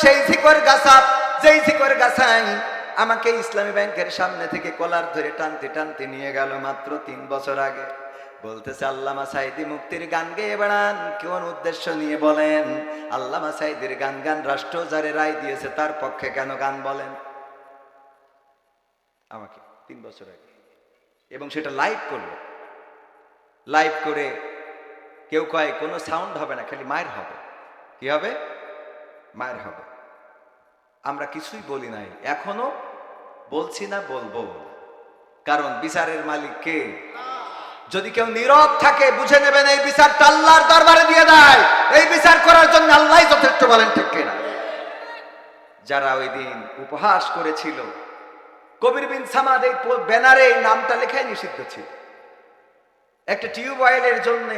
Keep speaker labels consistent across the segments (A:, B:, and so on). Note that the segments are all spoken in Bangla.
A: সেই ঝিকর গাছা যেই ঝিকর গাছাই আমাকে ইসলামী ব্যাংকের সামনে থেকে কলার ধরে টানতে টানতে নিয়ে গেল মাত্র তিন বছর আগে। বলতেছে, আল্লামা সাইদি মুক্তির গান গেয়ে বেড়ান কোন উদ্দেশ্য নিয়ে বলেন? আল্লামা সাইদির গান গান রাষ্ট্র যারে রায় দিয়েছে, তার পক্ষে কেন গান বলেন? আমাকে তিন বছর আগে। এবং সেটা লাইভ করল। লাইভ করে কেউ কয়, কোনো সাউন্ড হবে না, খালি মায়ের হবে। কি হবে? মায়ের হবে। আমরা কিছুই বলি নাই, এখনও বলছি না, বলব। কারণ বিচারের মালিক কে? যদি কেউ নীরব থাকে, বুঝে নেবেন এই বিচারটা আল্লাহর দরবারে দিয়ে দেয়। এই বিচার করার জন্য আল্লাহ যথেষ্ট বলেন, ঠিক কিনা? যারা ওই দিন উপহাস করেছিল, কবির বিন সামাদ এই ব্যানারে এই নামটা লেখাই নিষিদ্ধ ছিল। একটা টিউবওয়েলের জন্য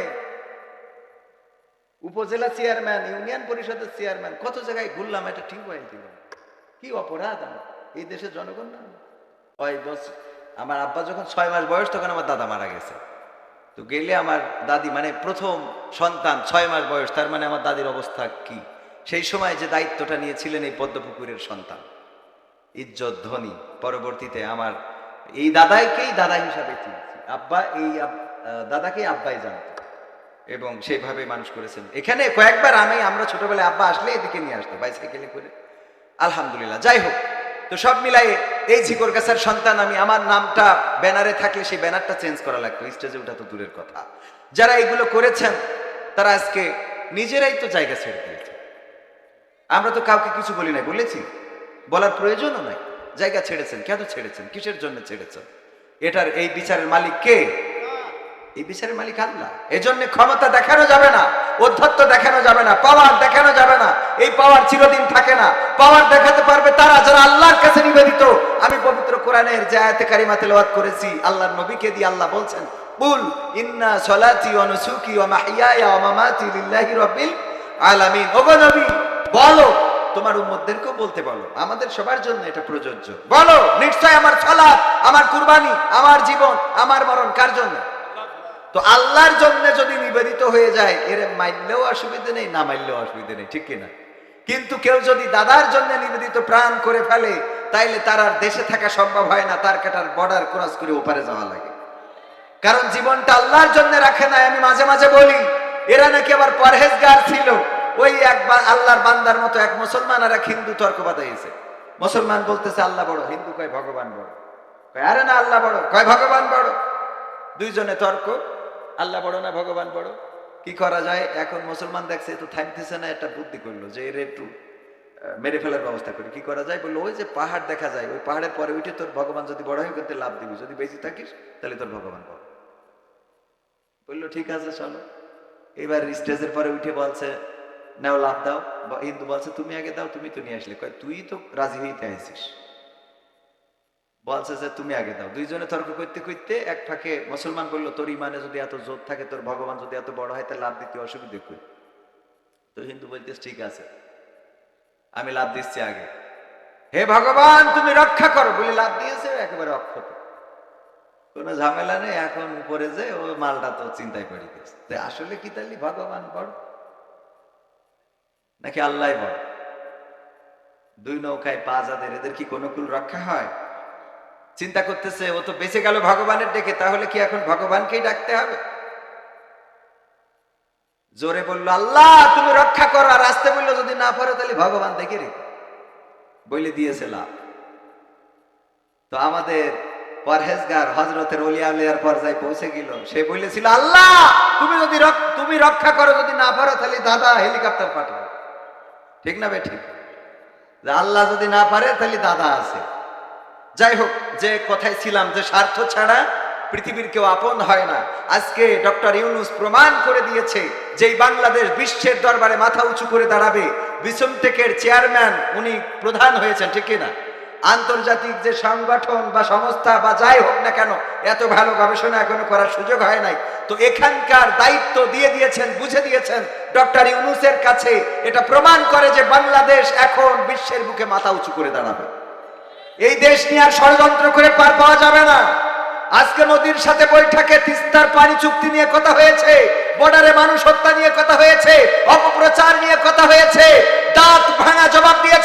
A: উপজেলা চেয়ারম্যান, ইউনিয়ন পরিষদের চেয়ারম্যান, কত জায়গায় ঘুরলাম একটা টিউবওয়েল দিল কি অপরাধ আমার? এই দেশের জনগণ না। ছয় বছর আমার আব্বা যখন ছয় মাস বয়স, তখন আমার দাদা মারা গেছে। তো গেলে আমার দাদি মানে প্রথম সন্তান ছয় মাস বয়স, তার মানে আমার দাদির অবস্থা কি? সেই সময় যে দায়িত্বটা নিয়েছিলেন এই পদ্মপুকুরের সন্তান। ইজ্জত, ধনী, পরবর্তীতে আমার এই দাদাইকেই দাদা হিসাবে চিনছি। আব্বা এই দাদাকেই আব্বাই জানত। এবং সেইভাবে মানুষ করেছেন। এখানে কয়েকবার আমি, আমরা ছোটবেলায় আব্বা আসলে এদিকে নিয়ে আসতো বাইসাইকেলে করে। আলহামদুলিল্লাহ, যাই হোক। তো সব মিলাই এই ঝিকর গাছার সন্তান আমি, আমার নামটা ব্যানারে থাকলে সেই ব্যানারটা চেঞ্জ করা লাগতো। স্টেজে ওঠা তো দূরের কথা। যারা এগুলো করেছেন, তারা আজকে নিজেরাই তো জায়গা ছেড়ে দিয়েছে। আমরা তো কাউকে কিছু বলি নাই, বলেছি? বলার প্রয়োজনও নাই। জায়গা ছেড়েছেন, কেন ছেড়েছেন? কিসের জন্য ছেড়েছেন? এটার এই বিচারের মালিক কে? এই বিচারের মালিক আল্লাহ। এজন্য ক্ষমতা দেখানো যাবে না অধ্যত্ত দেখানো যাবে না পাওয়ার দেখানো যাবে না। এই পাওয়ার চিরদিন থাকে না। পাওয়ার দেখাতে পারবে তারা যারা আল্লাহর কাছে নিবেদিত। আমি পবিত্র কোরআনের যে আয়াতে কারিমা তেলাওয়াত করেছি, আল্লাহর নবীকে দিয়ে আল্লাহ বলছেন বুল ইন্না সলাতি মামাতি লিল্লাহি আলামিন। নবী, বলো, তোমার বলতে বলো, আমাদের সবার জন্য এটা প্রযোজ্য। বলো, নিশ্চয় আমার আমার কুরবানি, আমার জীবন, আমার মরণ কার জন্য? তো আল্লাহর জন্য যদি নিবেদিত হয়ে যায়, এর মাইললেও অসুবিধে নেই, না মাইললেও অসুবিধে নেই, ঠিক কিনা? কিন্তু কেউ যদি দাদার জন্য নিবেদিত প্রাণ করে ফেলে, তাইলে তার আর দেশে থাকা সম্ভব হয় না, তার কাটার বর্ডার ক্রস করে ওপারে যাওয়া লাগে। কারণ জীবনটা আল্লাহর জন্য রাখে না আমি মাঝে মাঝে বলি, এরা নাকি আবার পরহেজগার ছিল। ওই একবার আল্লাহর বান্দার মতো এক মুসলমান আর এক হিন্দু তর্ক বাদাইছে মুসলমান বলতেছে, আল্লাহ বড়, হিন্দু কয় ভগবান বড়? আরে না, আল্লাহ বড়। কয়, ভগবান বড়। দুইজনে তর্ক। আল্লাহ বড় না ভগবান বড়? কি করা যায়? এখন মুসলমান দেখছে তো থামতেছে না, একটা বুদ্ধি করল যে এর একটু মেরে ফেলার ব্যবস্থা করি। কি করা যায়? বলল, ওই যে পাহাড় দেখা যায়, ওই পাহাড়ের পরে উঠে তোর ভগবান যদি বড় হয় করতে লাভ দিবি। যদি বেঁচে থাকিস, তাহলে তোর ভগবান বড়। বলল, ঠিক আছে, চলো। এবার স্টেজের পরে উঠে বলছে, নাও লাভ দাও। বা হিন্দু বলছে, তুমি আগে দাও, তুমি তো নিয়ে আসলে। তুই তো রাজি হইতে আইছিস বলছে যে তুমি আগে দাও। দুইজনে তর্ক করতে করতে এক ফাঁকে মুসলমান বলল, তোর ইমানে যদি এত জোর থাকে, তোর ভগবান যদি এত বড় হয়, তাহলে লাভ দিতে অসুবিধে কই? তো হিন্দু বলতেস ঠিক আছে। আমি লাভ দিচ্ছি আগে। হে ভগবান, তুমি রক্ষা করো। বলে, লাভ দিয়েছে, একেবারে অক্ষত। কোনো ঝামেলা নেই, এখন উপরে যে ও মালটা তো চিন্তায় পড়ে গেছে। আসলে কি তাহলে ভগবান বড়? নাকি আল্লাহ বড়? দুই নৌকায় পা যাদের, এদের কি কোনো কুল রক্ষা হয়? চিন্তা করতেছে, ও তো বেঁচে গেল ভগবানের ডেকে, তাহলে কি এখন ভগবানকেই ডাকতে হবে? জোরে বলল, আল্লাহ, তুমি রক্ষা করো, আর আসতে বলল, যদি না পারো, তাহলে ভগবান দেখে রেখো। বলে দিয়েছে লাভ। তো আমাদের পরহেজগার হজরতের অলিয়া উলিয়ার পর্যায়ে পৌঁছে গেল। সে বলেছিল আল্লাহ, তুমি যদি তুমি রক্ষা করো, যদি না পারো, তাহলে দাদা হেলিকপ্টার পাঠাও। ঠিক না বে ঠিক? আল্লাহ যদি না পারে, তাহলে দাদা আছে। যাই হোক, যে কথায় ছিলাম যে স্বার্থ ছাড়া পৃথিবীর কেউ আপন হয় না, আজকে ডক্টর ইউনুস প্রমাণ করে দিয়েছে যে এই বাংলাদেশ বিশ্বের দরবারে মাথা উঁচু করে দাঁড়াবে বিসমটেকের চেয়ারম্যান উনি প্রধান হয়েছেন, ঠিক না আন্তর্জাতিক যে সংগঠন বা সংস্থা বা যাই হোক না কেন, এত ভালো গবেষণা এখনও করার সুযোগ হয় নাই। তো এখানকার দায়িত্ব দিয়ে দিয়েছেন, বুঝে দিয়েছেন ডক্টর ইউনুসের কাছে, এটা প্রমাণ করে যে বাংলাদেশ এখন বিশ্বের বুকে মাথা উঁচু করে দাঁড়াবে। এই দেশ নিয়ে আর ষড়যন্ত্র করে পার পাওয়া যাবে না। আজকে নদীর সাথে বৈঠকে তিস্তার পানি চুক্তি নিয়ে কথা হয়েছে, বর্ডারে মানুষ হত্যা নিয়ে কথা হয়েছে, অপপ্রচার নিয়ে কথা হয়েছে, দাঁত ভাঙা জবাব দিয়ে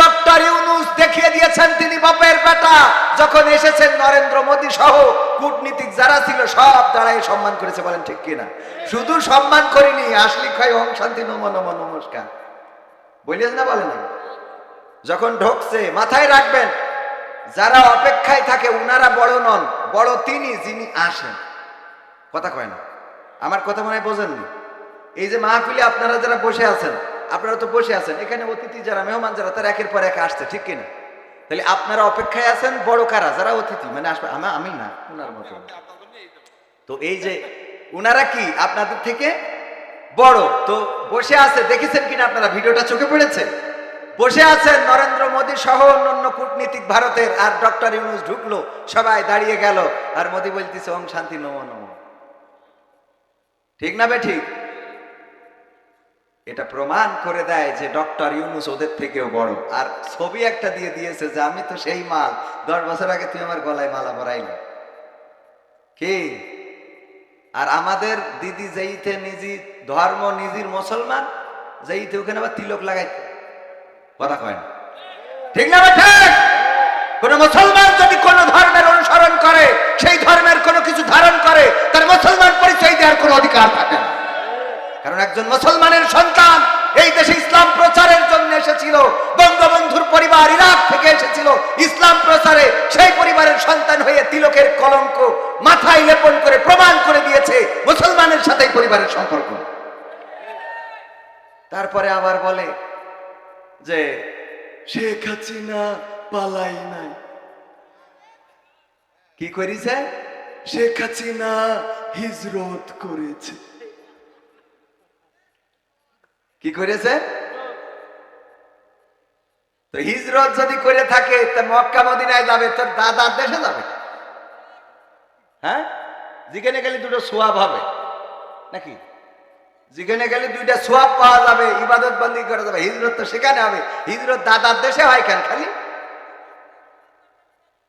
A: ডক্টর ইউনুস দেখিয়ে দিয়েছেন তিনি বাপের বেটা। যখন এসেছেন নরেন্দ্র মোদী সহ, কূটনীতিক যারা ছিল সব দাঁড়ায় সম্মান করেছে, বলেন ঠিক কিনা? শুধু সম্মান করিনি, আসলি ক্ষয় ওম শান্তি, নম নম নমস্কার। বলিস না বলেন? না যখন ঢোকছে, মাথায় রাখবেন, যারা অপেক্ষায় থাকে উনারা বড় নন, বড় তিনি যিনি আসেন। কথা কয় না। আমার কথা মনে হয় বোঝেননি। এই যে মাহফিলে আপনারা যারা বসে আছেন, আপনারা তো বসে আছেন, এখানে অতিথি যারা, মেহমান যারা, তারা একের পর এক আসছে, ঠিক কিনা? তাহলে আপনারা অপেক্ষায় আছেন, বড় কারা? যারা অতিথি মানে আসবে, আমি আমি না, উনার মতো। তো এই যে, উনারা কি? আপনাদের থেকে বড়। তো বসে আছে, দেখেছেন কিনা আপনারা? ভিডিওটা চোখে পড়েছে? বসে আছেন নরেন্দ্র মোদী সহ অন্যান্য কূটনীতিক ভারতের, আর ডক্টর ইউনুস ঢুকলো, সবাই দাঁড়িয়ে গেল, আর মোদী বলতেছে, ওম শান্তি নম নম। ঠিক না বে ঠিক? এটা প্রমাণ করে দেয় যে ডক্টর ইউনুস ওদের থেকেও বড়। আর ছবি একটা দিয়ে দিয়েছে যে, আমি তো সেই মাল। দশ বছর আগে তুই আমার গলায় মালা পরাইলি। কি? আর আমাদের দিদি যেইতে নিজি ধর্ম, নিজের মুসলমান, যেইতে ওখানে আবার তিলক লাগাইতে। কথা কয় না। ঠিক না ঠিক? কোন মুসলমান যদি কোন ধর্মের অনুসরণ করে, সেই ধর্মের কোনো কিছু ধারণ করে, তার মুসলমান পরিচয় দেওয়ার কোনো অধিকার থাকে না। কারণ একজন মুসলমানের সন্তান এই দেশে ইসলাম প্রচারের জন্য এসেছিল, বঙ্গবন্ধুর পরিবার ইরাক থেকে এসেছিল, ইসলাম প্রচারে সেই পরিবারের সন্তান হয়ে তিলকের কলঙ্ক মাথায় লেপন করে প্রমাণ করে দিয়েছে, মুসলমানের সাথে পরিবারের সম্পর্ক। তারপরে আবার বলে যে শেখ হাসিনা পালাই নাই। কি করিছে? শেখ হাসিনা হিজরত করেছে। কি করেছে? তো হিজরত যদি করে থাকে, তা মক্কা মদিনায় যাবে, তোর দাদার দেশে যাবে। হ্যাঁ? যেখানে গেলে দুটো সোয়াব হবে। নাকি? যেখানে গেলে দুইটা সোয়াব পাওয়া যাবে, ইবাদত বন্দি করা যাবে, হিজরত তো সেখানে হবে। হিজরত দাদার দেশে হয় কেন খালি?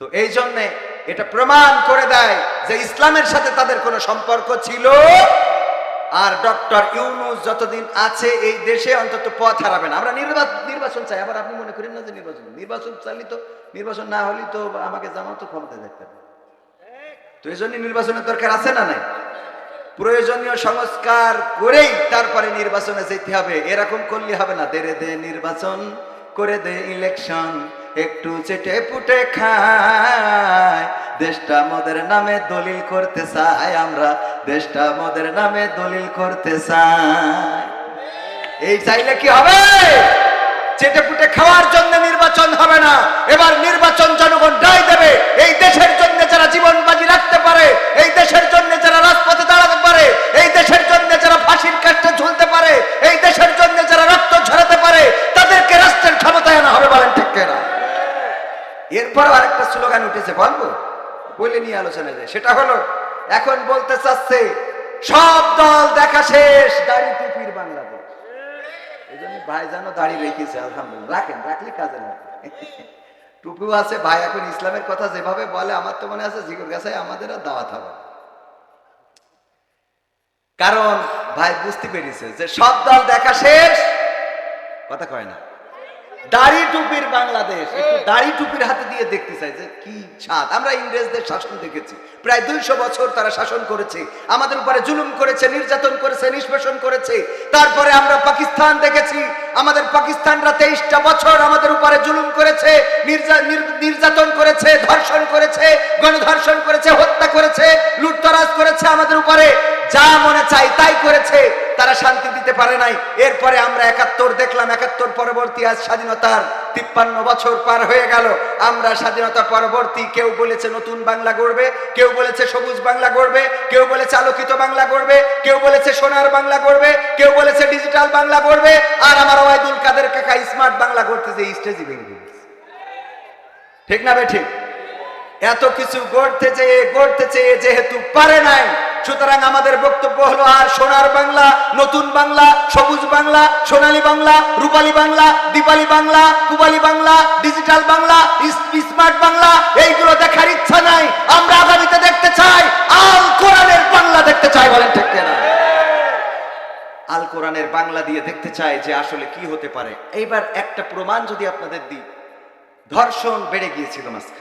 A: তো এই জন্যে এটা প্রমাণ করে দেয় যে ইসলামের সাথে তাদের কোনো সম্পর্ক ছিল। আর ডক্টর ইউনুস যতদিন আছে এই দেশে অন্তত পথ হারাবে না। আমরা নির্বাচন নির্বাচন চাই। আবার আপনি মনে করেন না যে নির্বাচন? নির্বাচন চাইলে তো, নির্বাচন না হলে তো আমাকে জামাতো ক্ষমতায় দেখতে হবে। তো এই জন্য নির্বাচনের দরকার আছে না নাই? প্রয়োজনীয় সংস্কার করেই তারপরে নির্বাচনে যেতে হবে। এরকম করলে হবে না। দেরে দে নির্বাচন, করে দে ইলেকশন। একটু চেটে পুটে খায়। দেশটা মদের নামে দলিল করতে চাই আমরা। দেশটা মোদের নামে দলিল করতে চাই এই চাইলে কি হবে? চেটে পুটে খাওয়ার জন্য নির্বাচন হবে না এবার নির্বাচন জনগণ রায় দেবে এই দেশের জন্য যারা জীবন বাজি রাখতে পারে এই দেশের জন্য যারা রাজপথে দাঁড়াতে পারে এই দেশের জন্য যারা ফাঁসির কাঠে ঝুলতে পারে এই দেশের জন্য যারা রক্ত ঝরাতে পারে তাদেরকে রাষ্ট্রের ক্ষমতায় আনা হবে বলেন ঠিক কেনা এরপর আরেকটা স্লোগান উঠেছে, বলব? বলে নিয়ে আলোচনা যায়। সেটা হলো, এখন বলতে চাচ্ছে, সব দল দেখা শেষ, দাড়ি টুপির বাংলাদেশ। এই জন্য ভাই যেন দাড়ি রেখেছে, আলহামদুলিল্লাহ। রাখেন, রাখলে কাজে লাগে। টুপিও আছে, ভাই এখন ইসলামের কথা যেভাবে বলে, আমার তো মনে আছে, জিগুর গাছে আমাদের আর দাওয়াত হবে কারণ, ভাই বুঝতে পেরেছে যে সব দল দেখা শেষ, কথা কয় না। দাড়ি টুপির বাংলাদেশ। একটু দাড়ি টুপির হাতে দিয়ে দেখতে চাই যে কি ছাদ। আমরা ইংরেজদের শাসন দেখেছি। প্রায় দুইশো বছর তারা শাসন করেছে। আমাদের উপরে জুলুম করেছে নির্যাতন করেছে নিষ্পেষণ করেছে। তারপরে আমরা পাকিস্তান দেখেছি। আমাদের পাকিস্তানরা তেইশটা বছর আমাদের উপরে জুলুম করেছে নির্যাতন করেছে ধর্ষণ করেছে গণধর্ষণ করেছে হত্যা করেছে লুটতরাজ করেছে আমাদের উপরে। যা মনে চাই তাই করেছে। তারা শান্তি দিতে পারে নাই। এরপরে আমরা একাত্তর দেখলাম, একাত্তর পরবর্তী আজ স্বাধীনতার তিপ্পান্ন বছর পার হয়ে গেল। আমরা স্বাধীনতা পরবর্তী কেউ বলেছে নতুন বাংলা গড়বে, কেউ বলেছে সবুজ বাংলা গড়বে, কেউ বলেছে আলোকিত বাংলা গড়বে, কেউ বলেছে সোনার বাংলা গড়বে, কেউ বলেছে ডিজিটাল বাংলা গড়বে। আর আমার ওয়াইদুল কাদের কাকা স্মার্ট বাংলা স্টেজই ভেঙে দিয়েছে ঠিক না বে ঠিক? এত কিছু গড়তে চেয়ে গড়তে চেয়ে যেহেতু পারে নাই সুতরাং আমাদের বক্তব্য হলো আর সোনার বাংলা, নতুন বাংলা, সবুজ বাংলা, সোনালী বাংলা, রূপালী বাংলা, দীপালি বাংলা, কুবালি বাংলা, ডিজিটাল বাংলা স্মার্ট বাংলা, এইগুলো দেখার ইচ্ছা নাই। আমরা আগামীতে দেখতে চাই, আল কোরআনের বাংলা দেখতে চাই, বলেন ঠিক না আল কোরআনের বাংলা দিয়ে দেখতে চাই যে আসলে কি হতে পারে। এইবার একটা প্রমাণ যদি আপনাদের দিই। ধর্ষণ বেড়ে গিয়েছিল মাঝখানে।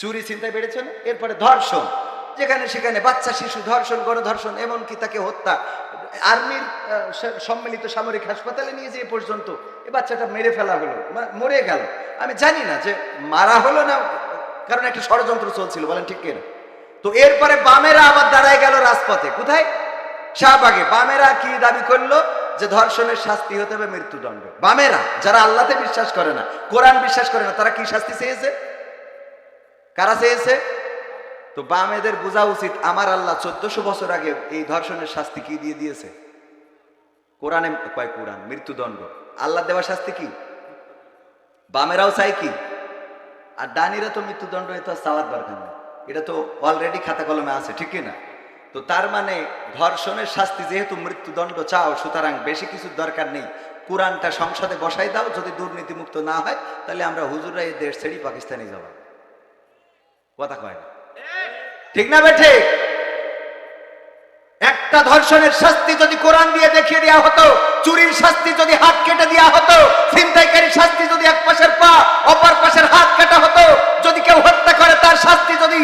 A: চুরি চিন্তায় বেড়েছে না এরপরে ধর্ষণ। যেখানে সেখানে বাচ্চা, শিশু ধর্ষণ, গণধর্ষণ, এমনকি তাকে হত্যা। আর্মির সম্মিলিত সামরিক হাসপাতালে নিয়ে যেয়ে পর্যন্ত এ বাচ্চাটা মেরে ফেলা হলো মরে গেল। আমি জানি না যে মারা হলো না, কারণ একটা ষড়যন্ত্র চলছিল, বলেন ঠিক কিনা। তো এরপরে বামেরা আবার দাঁড়ায় গেল রাজপথে। কোথায়? শাহবাগে। বামেরা কি দাবি করল? যে ধর্ষণের শাস্তি হতে হবে মৃত্যুদণ্ড। বামেরা, যারা আল্লাহতে বিশ্বাস করে না, কোরআন বিশ্বাস করে না, তারা কি শাস্তি চেয়েছে? কারা চেয়েছে? তো বামেদের বোঝা উচিত আমার আল্লাহ চোদ্দশো বছর আগে এই ধর্ষণের শাস্তি কি দিয়ে দিয়েছে? কোরআনে কয় কোরআন? মৃত্যুদণ্ড। আল্লাহ দেওয়া শাস্তি কি? বামেরাও চাই কি? আর ডানিরা তো মৃত্যুদণ্ড, এ তো আর চাওয়ার দরকার নেই। এটা তো অলরেডি খাতা কলমে আছে, ঠিক না? তো তার মানে ধর্ষণের শাস্তি যেহেতু মৃত্যুদণ্ড চাও, সুতরাং বেশি কিছুর দরকার নেই। কোরআনটা সংসদে বসাই দাও, যদি দুর্নীতিমুক্ত না হয়, তাহলে আমরা হুজুরা এই দেশ ছেড়েই পাকিস্তানে যাব। কথা কয় না। ঠিক না বেঠে একটা ধর্ষণের শাস্তি যদি কোরআন দিয়ে দেখিয়ে দেওয়া হতো, চুরির শাস্তি যদি হাত কেটে দেওয়া হতো, ছিনতাইকারীর শাস্তি যদি এক পাশের পা, অপর পাশের হাত কাটা হতো, যদি কেউ হত্যা করে, তার শাস্তি যদি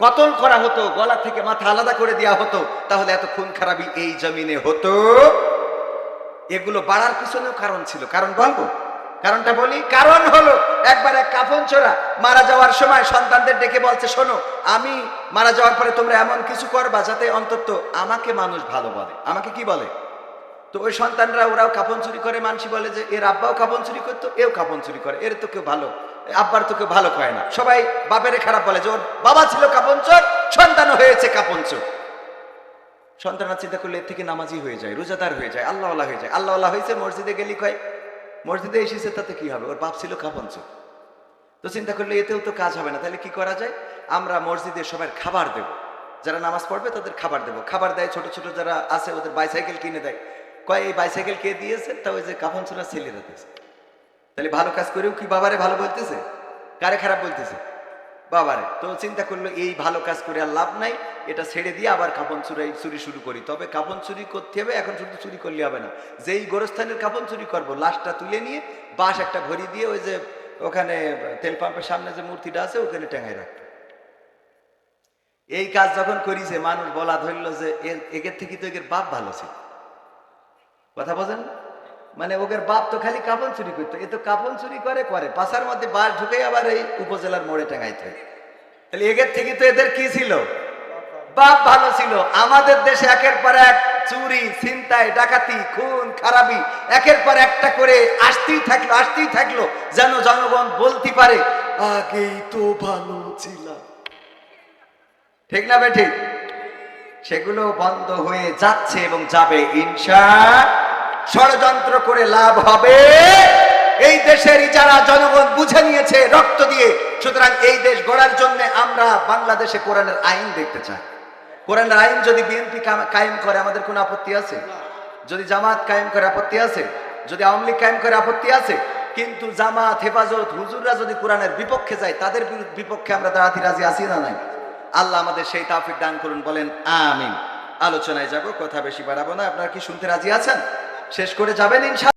A: কতল করা হতো, গলা থেকে মাথা আলাদা করে দেওয়া হতো, তাহলে এত খুন খারাপি এই জমিনে হতো? এগুলো বাড়ার পিছনেও কারণ ছিল। কারণ বলব কারণটা বলি, কারণ হলো, একবার এক কাফন চোরা মারা যাওয়ার সময় সন্তানদের ডেকে বলছে, শোনো, আমি মারা যাওয়ার পরে তোমরা এমন কিছু করবা যাতে অন্তত আমাকে মানুষ ভালো বলে। আমাকে কি বলে? তো ওই সন্তানরা, ওরাও কাপন চুরি করে, মানসি বলে যে, এর আব্বাও কাপন চুরি করতো, এও কাপন চুরি করে, এর তো কেউ ভালো, আব্বার তো কেউ ভালো কয় না। সবাই বাপেরে খারাপ বলে যে, ওর বাবা ছিল কাপন চোর, সন্তানও হয়েছে কাপন চোর। সন্তানরা চিন্তা করলে এর থেকে নামাজি হয়ে যায়, রোজাদার হয়ে যায় আল্লাহ হয়ে যায়। আল্লাহ হয়েছে, মসজিদে গেলি কয় মসজিদে এসেছে, তাতে কি হবে? ওর বাপ ছিল কাপঞ্চ তো চিন্তা করলে এতেও তো কাজ হবে না। তাহলে কি করা যায়? আমরা মসজিদে সবাই খাবার দেব। যারা নামাজ পড়বে, তাদের খাবার দেব। খাবার দেয় ছোট ছোট যারা আছে, ওদের বাইসাইকেল কিনে দেয়। কয়, এই বাইসাইকেল কে দিয়েছে? তা ওই যে কাপন ছোড়া ছেলেরা দিয়েছে তাহলে ভালো কাজ করেও কি বাবারে ভালো বলতেছে? কারে খারাপ বলতেছে? বাবারে। তো চিন্তা করল, এই ভালো কাজ করে আর লাভ নাই। এটা ছেড়ে দিয়ে আবার কাপন চুরাই চুরি শুরু করি। তবে কাপন চুরি করতে হবে, এখন শুধু চুরি করলে হবে না। যেই গোরস্থানের কাপন চুরি করব, লাশটা তুলে নিয়ে বাঁশ একটা ভরি দিয়ে ওই যে ওখানে তেল পাম্পের সামনে যে মূর্তিটা আছে, ওখানে টেঙায় রাখতো এই কাজ যখন করিছে মানুষ বলা ধরলো যে একের থেকে তো একের বাপ ভালো ছিল। কথা বোঝেন? মানে ওদের বাপ তো খালি কাপন চুরি করতো। এ তো কাপন চুরি করে করে, পাশার মধ্যে বাস ঢুকে আবার এই উপজেলার মোড়ে টাঙাইতে। তাহলে এদের থেকে তো এদের কি ছিল? বাপ ভালো ছিল। আমাদের দেশে একের পর এক চুরি, ছিনতাই, ডাকাতি, খুন, খারাপি, একের পর একটা করে আসতেই থাকল আসতেই থাকল, যেন জনগণ বলতে পারে আগেই তো ভালো ছিলাম। ঠিক না বে ঠিক সেগুলো বন্ধ হয়ে যাচ্ছে এবং যাবে, ইনশা ষড়যন্ত্র করে লাভ হবে। এই দেশের যারা জনগণ বুঝে নিয়েছে, রক্ত দিয়ে, সুতরাং এই দেশ গড়ার জন্য আমরা বাংলাদেশে কোরআনের আইন দেখতে চাই। কোরআনের আইন যদি বিএনপি কায়েম করে, আমাদের কোনো আপত্তি আছে? যদি জামাত কায়েম করে, আপত্তি আছে? যদি আওয়ামী লীগ কায়েম করে, আপত্তি আছে? কিন্তু জামাত, হেফাজত, হুজুররা যদি কোরআনের বিপক্ষে যায়, তাদের বিপক্ষে আমরা দাঁড়াতে রাজি আছি না নাই? আল্লাহ আমাদের সেই তাফিক দান করুন, বলেন, আমিন। আলোচনায় যাব, কথা বেশি বাড়াবো না। আপনারা কি শুনতে রাজি আছেন? শেষ করে যাবেন ইনশা